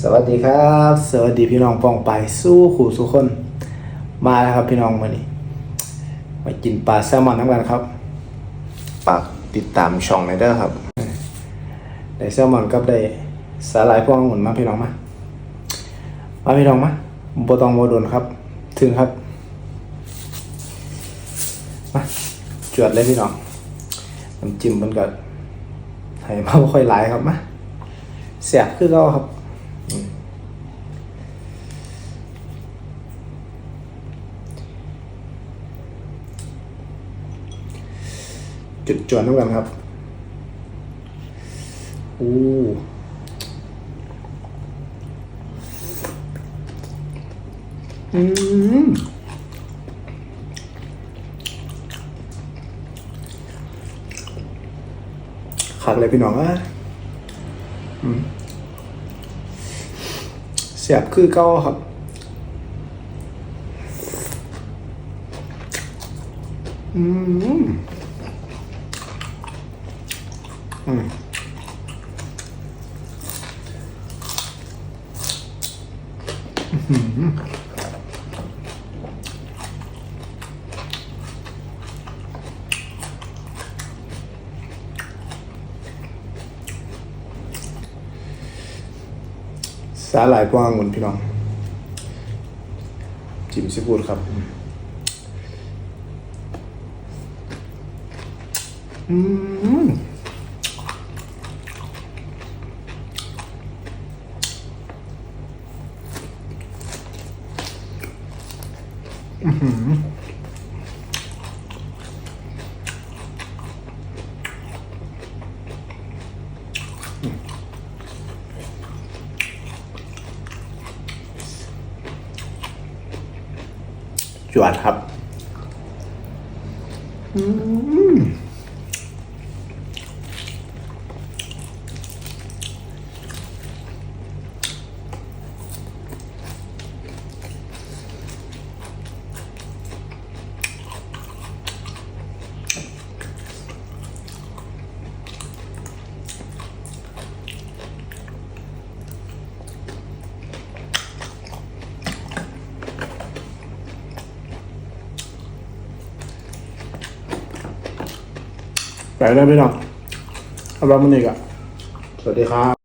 สวัสดีครับ สวัสดีพี่น้องปองไปสู้ขู่สุคน มาแล้วครับพี่น้องมานี่มากินปลาแซลมอนน้ำกันครับฝากติดตามช่องในเด้อครับได้แซลมอนกับได้สาหร่ายพวงองุ่นมาพี่น้องมามาพี่น้องมาบตองโมดนครับ ถึงครับมาจวดเลยพี่น้องน้ำจิ้มมันก็ให้มาบ่ค่อยหลายครับมาเสียบคือเราครับ จุดจวนน้ำกันครับอู้อืมขักเลยพี่น้องอะเสียบคือเก้าครับอืมอืมอื้อหือ สาหร่ายพวงองุ่นพี่น้อง จิมซีฟูดครับ อืม จวดครับ อืม ไปแล้วพี่น้องเอาลองมันอีกอะ สวัสดีครับ